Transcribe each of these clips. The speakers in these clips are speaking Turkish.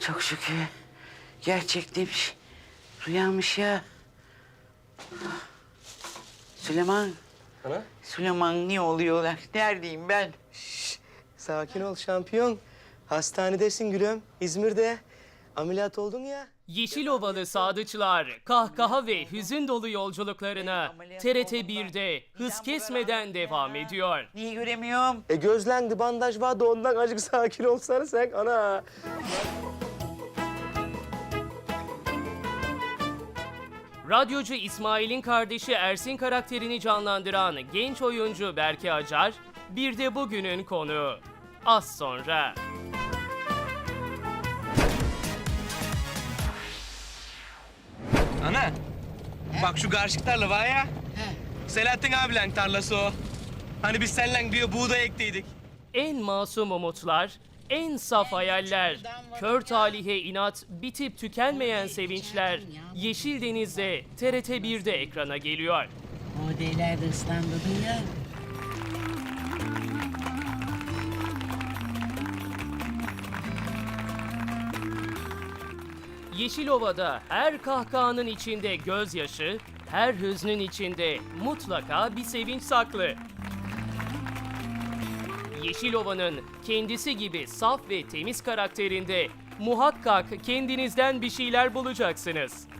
Çok şükür. Gerçekmiş. Rüyamış ya. Süleyman. Ana. Süleyman ne oluyorlar? Neredeyim ben? Sakin ol şampiyon. Hastanedesin gülüm. İzmir'de. Ameliyat oldun ya. Yeşilovalı sadıçlar kahkaha ve hüzün dolu yolculuklarına TRT 1'de hız kesmeden devam ediyor. Niye göremiyorum? E gözlendi bandaj vardı ondan acık sakin olsana sen ana. Radyocu İsmail'in kardeşi Ersin karakterini canlandıran genç oyuncu Berke Acar, bir de bugünün konuğu. Az sonra. Ana. Bak şu karşı tarla var ya. Selahattin abilen tarlası o. Hani biz seninle diyor buğday ektiydik. En masum umutlar, en saf hayaller, kör talihe inat, bitip tükenmeyen sevinçler Yeşil Deniz'de TRT 1'de ekrana geliyor. O değiller de ıslandırdın ya. Yeşilova'da her kahkahanın içinde gözyaşı, her hüznün içinde mutlaka bir sevinç saklı. Yeşilova'nın kendisi gibi saf ve temiz karakterinde muhakkak kendinizden bir şeyler bulacaksınız.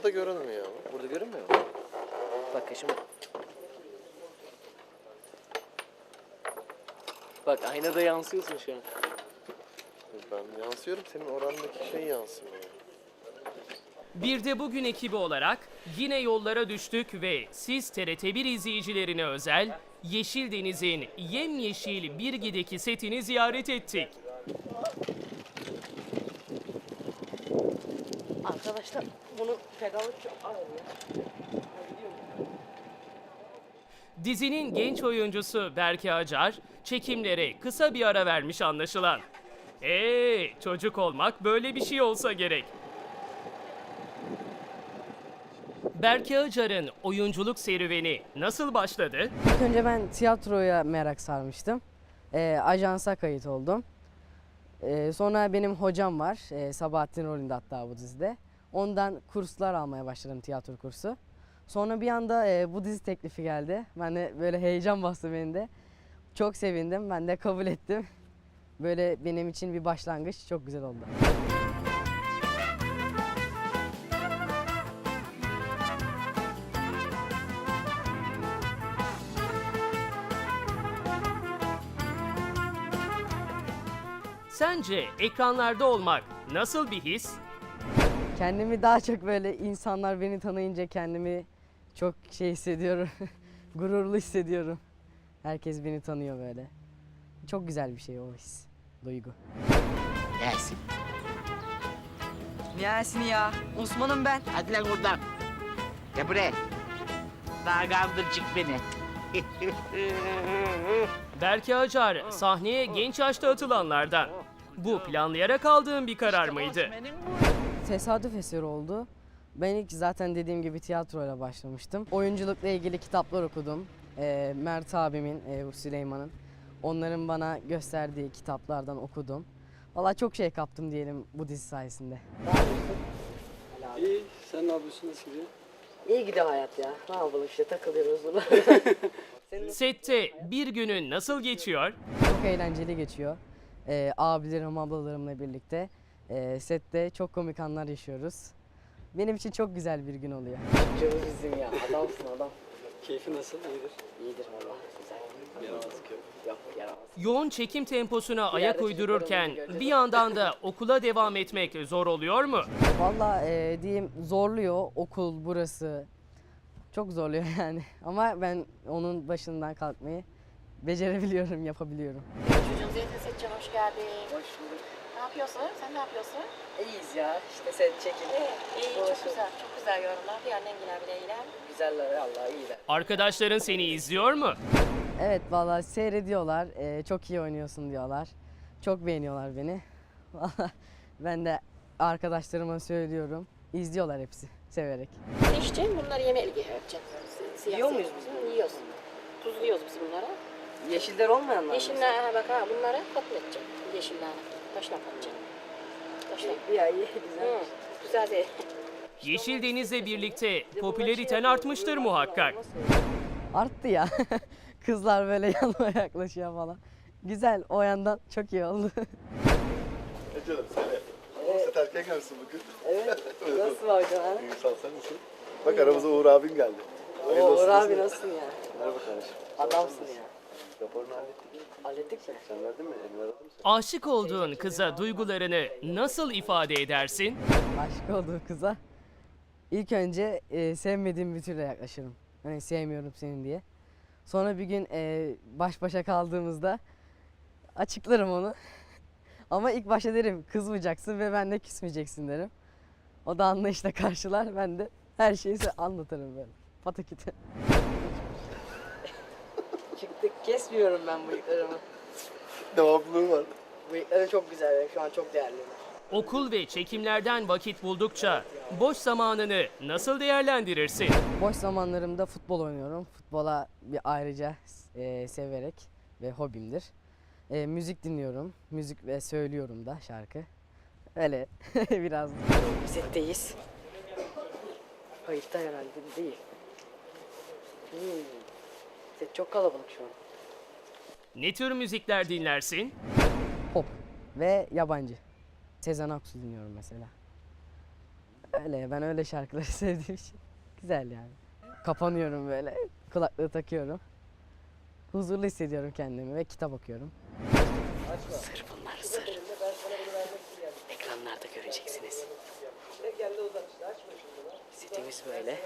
Orada görünmüyor. Burada görünmüyor mu? Bak şimdi. Bak aynada yansıyorsun şu an. Ben yansıyorum senin orandaki şey yansımıyor. Bir de bugün ekibi olarak yine yollara düştük ve siz TRT1 izleyicilerine özel Yeşil Deniz'in yemyeşil Birgi'deki setini ziyaret ettik. Arkadaşlar bunu pedalı çok Dizinin genç oyuncusu Berke Acar çekimlere kısa bir ara vermiş anlaşılan. Eee çocuk olmak böyle bir şey olsa gerek. Berke Acar'ın oyunculuk serüveni nasıl başladı? İlk önce ben tiyatroya merak sarmıştım. Ee, ajansa kayıt oldum. Ee, sonra benim hocam var. Ee, Sabahattin rolünde hatta bu dizide. Ondan kurslar almaya başladım tiyatro kursu. Sonra bir anda e, bu dizi teklifi geldi. Ben de böyle heyecan bastı beni de. Çok sevindim. Ben de kabul ettim. Böyle benim için bir başlangıç çok güzel oldu. Sence ekranlarda olmak nasıl bir his? Kendimi daha çok böyle insanlar beni tanıyınca kendimi çok şey hissediyorum. Gururlu hissediyorum. Herkes beni tanıyor böyle. Çok güzel bir şey o his, duygu. Gelsin. Yasin ya. Osman'ım ben. Hadi lan oradan. Gel buraya. Daha kandırcık beni. Berke Acar sahneye genç yaşta atılanlardan. Bu planlayarak aldığın bir karar mıydı? Tesadüf eseri oldu. Ben ilk zaten dediğim gibi tiyatroyla başlamıştım. Oyunculukla ilgili kitaplar okudum. Ee, Mert abimin, e, Süleyman'ın. Onların bana gösterdiği kitaplardan okudum. Valla çok şey kaptım diyelim bu dizi sayesinde. İyi, sen ne yapıyorsun, nasıl gidiyor? İyi gidiyor hayat ya. Ne yapalım işte takılıyoruz burada. Sette bir günün nasıl geçiyor? çok eğlenceli geçiyor. Ee, abilerim, ablalarımla birlikte. Ee, sette çok komik anlar yaşıyoruz. Benim için çok güzel bir gün oluyor. Canım bizim ya. Adamsın adam. Keyfi nasıl, iyidir? İyidir valla. Güzel. Yaramazlık yok. Yok yaramaz. Yoğun çekim temposuna ayak uydururken bir yandan da okula devam etmek zor oluyor mu? Valla e, diyeyim zorluyor okul burası. Çok zorluyor yani. Ama ben onun başından kalkmayı becerebiliyorum, yapabiliyorum. Zeytin hoş geldin. Hoş bulduk. Ne yapıyorsun? Sen ne yapıyorsun? İyiyiz ya. İşte set çekim. İyi, iyi çok güzel. Çok güzel yorumlar. Diğer nengiler bile iyiler. Güzeller Allah iyiler. Arkadaşların seni izliyor mu? Evet valla seyrediyorlar. e, çok iyi oynuyorsun diyorlar. Çok beğeniyorlar beni. Valla ben de arkadaşlarıma söylüyorum. İzliyorlar hepsi severek. Seçeceğim bunları yemeğe yapacaksın. Siyah Yiyor muyuz biz? Yiyoruz. Tuzluyoruz biz bunları. Yeşiller olmayanlar mı? Yeşiller ha bak ha bunları katlayacağım. Yeşiller. Taşla katacağım. Taşla. Bir ay güzel. Hı, güzel değil. Yeşil Deniz'le birlikte popülariten artmıştır muhakkak. Arttı ya. Kızlar böyle yanıma yaklaşıyor falan. Güzel o yandan çok iyi oldu. E canım söyle. Oğlum sen erken gelmişsin bugün. Evet. Nasıl var canım? İyi sağ ol, sen nasılsın? Bak aramıza Uğur abin geldi. Hayırlı Oo, olsun, Uğur abi nasılsın? nasılsın ya? Merhaba kardeşim. Adamsın ya. Raporunu hallettik. Hallettik mi? Sen verdin mi? Emir aradı mı seni? Aşık olduğun kıza duygularını nasıl ifade edersin? Aşık olduğum kıza ilk önce e, sevmediğim bir türle yaklaşırım. Hani sevmiyorum seni diye. Sonra bir gün e, baş başa kaldığımızda açıklarım onu. Ama ilk başta derim kızmayacaksın ve ben de küsmeyeceksin derim. O da anlayışla karşılar. Ben de her şeyi size anlatırım böyle. Pataküte. Çıktık kesmiyorum ben bıyıklarımı. Devamlılığı var. Bıyıklarım çok güzel benim şu an çok değerli. Okul ve çekimlerden vakit buldukça boş zamanını nasıl değerlendirirsin? Boş zamanlarımda futbol oynuyorum. Futbola bir ayrıca e, severek ve hobimdir. E, müzik dinliyorum. Müzik ve söylüyorum da şarkı. Öyle biraz. Setteyiz. Kayıtta herhalde değil. Hmm. Set çok kalabalık şu an. Ne tür müzikler dinlersin? Pop ve yabancı. Sezen Aksu dinliyorum mesela. Öyle ben öyle şarkıları sevdiğim için. Güzel yani. Kapanıyorum böyle. Kulaklığı takıyorum. Huzurlu hissediyorum kendimi ve kitap okuyorum. Sır bunlar sır. Ekranlarda göreceksiniz. Setimiz böyle.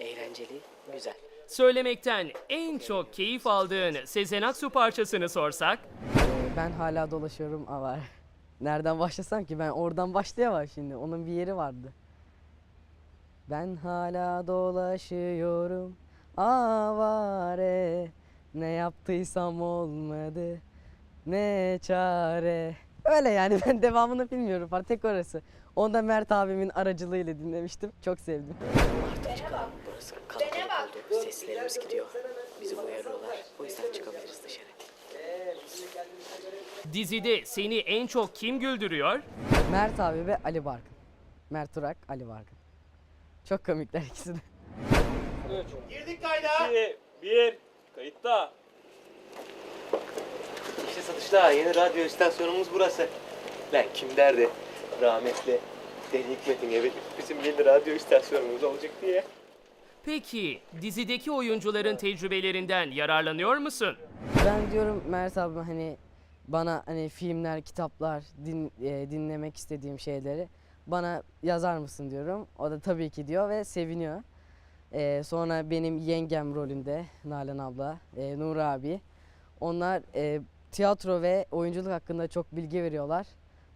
Eğlenceli, güzel. Söylemekten en çok keyif aldığın Sezen Aksu parçasını sorsak? Ee, ben hala dolaşıyorum ama nereden başlasam ki ben oradan başlayamam şimdi onun bir yeri vardı. Ben hala dolaşıyorum avare ne yaptıysam olmadı ne çare. Öyle yani ben devamını bilmiyorum falan tek orası. Onu da Mert abimin aracılığıyla dinlemiştim. Çok sevdim. Artık. Burası kalabalık oldu. Seslerimiz gidiyor. Bizi uyarıyorlar. O yüzden çıkabiliriz dışarı. Dizide seni en çok kim güldürüyor? Mert abi ve Ali Barkın. Mert Urak, Ali Barkın. Çok komikler ikisi de. İşte satışta yeni radyo istasyonumuz burası. Lan kim derdi rahmetli Deli Hikmet'in evi bizim yeni radyo istasyonumuz olacak diye. Peki dizideki oyuncuların tecrübelerinden yararlanıyor musun? Ben diyorum Mert abi hani bana hani filmler, kitaplar, din, e, dinlemek istediğim şeyleri bana yazar mısın diyorum. O da tabii ki diyor ve seviniyor. E, sonra benim yengem rolünde Nalan abla, e, Nur abi. Onlar e, tiyatro ve oyunculuk hakkında çok bilgi veriyorlar.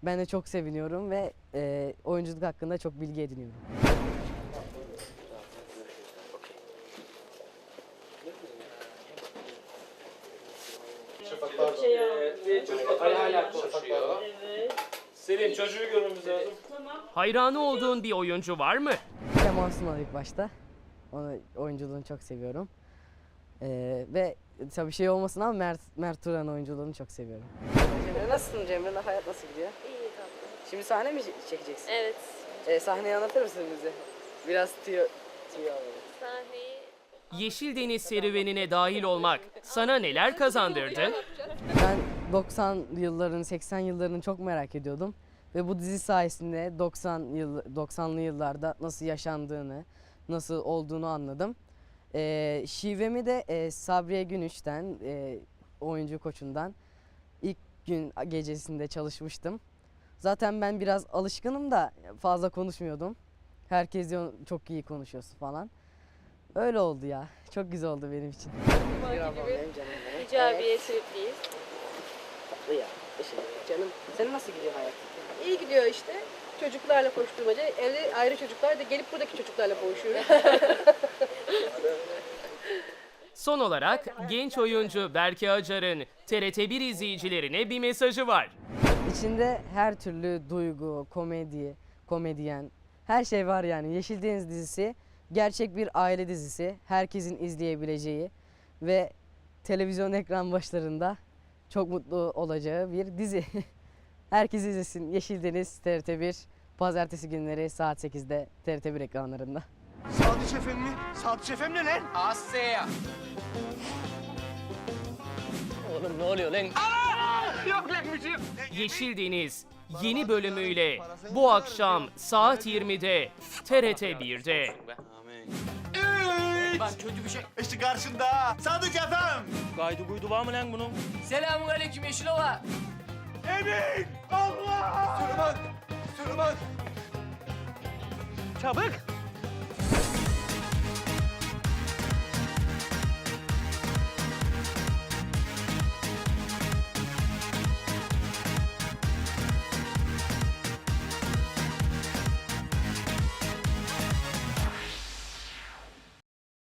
Ben de çok seviniyorum ve e, oyunculuk hakkında çok bilgi ediniyorum. Senin çocuğu görmemiz lazım. Hayranı olduğun bir oyuncu var mı? Kemal Sunal ilk başta. Onu oyunculuğunu çok seviyorum. Ee, ve tabii şey olmasın ama Mert, Mert Turan oyunculuğunu çok seviyorum. Cemre nasılsın Cemre? Hayat nasıl gidiyor? İyi tatlım. Şimdi sahne mi çe- çekeceksin? Evet. Ee, sahneyi anlatır mısın bize? Biraz tüyo, tüyo alalım. Sahneyi Yeşil Deniz serüvenine dahil olmak sana neler kazandırdı? Ben 90 yılların, 80 yıllarını çok merak ediyordum. Ve bu dizi sayesinde 90 yıl 90'lı yıllarda nasıl yaşandığını, nasıl olduğunu anladım. Ee, şivemi de e, Sabriye Günüç'ten, e, oyuncu koçundan ilk gün gecesinde çalışmıştım. Zaten ben biraz alışkınım da fazla konuşmuyordum. Herkes diyor çok iyi konuşuyorsun falan. Öyle oldu ya. Çok güzel oldu benim için. Bir ablam benim canım benim. tripliyiz. Tatlı ya. Teşekkür ederim. Canım senin nasıl gidiyor hayat? İyi gidiyor işte. Çocuklarla koşturmaca. Evde ayrı çocuklar da gelip buradaki çocuklarla boğuşuyoruz. Son olarak genç oyuncu Berke Acar'ın TRT1 izleyicilerine bir mesajı var. İçinde her türlü duygu, komedi, komedyen Her şey var yani. Yeşil Deniz dizisi gerçek bir aile dizisi. Herkesin izleyebileceği ve televizyon ekran başlarında çok mutlu olacağı bir dizi. Herkes izlesin. Yeşil Deniz TRT1 Pazartesi günleri saat 8'de TRT1 ekranlarında. Sadıç Efendi mi? Sadıç Efendi ne lan? Asya. Oğlum ne oluyor lan? Yok lan bir şey yok. Yeşil Deniz yeni bölümüyle bu akşam saat 20'de TRT 1'de. Bak kötü bir şey. İşte karşında Sadıç Efem. Gaydı buydu var mı lan bunun? Selamun aleyküm Yeşilova. Emin! Allah! Süleyman! Süleyman! Çabuk!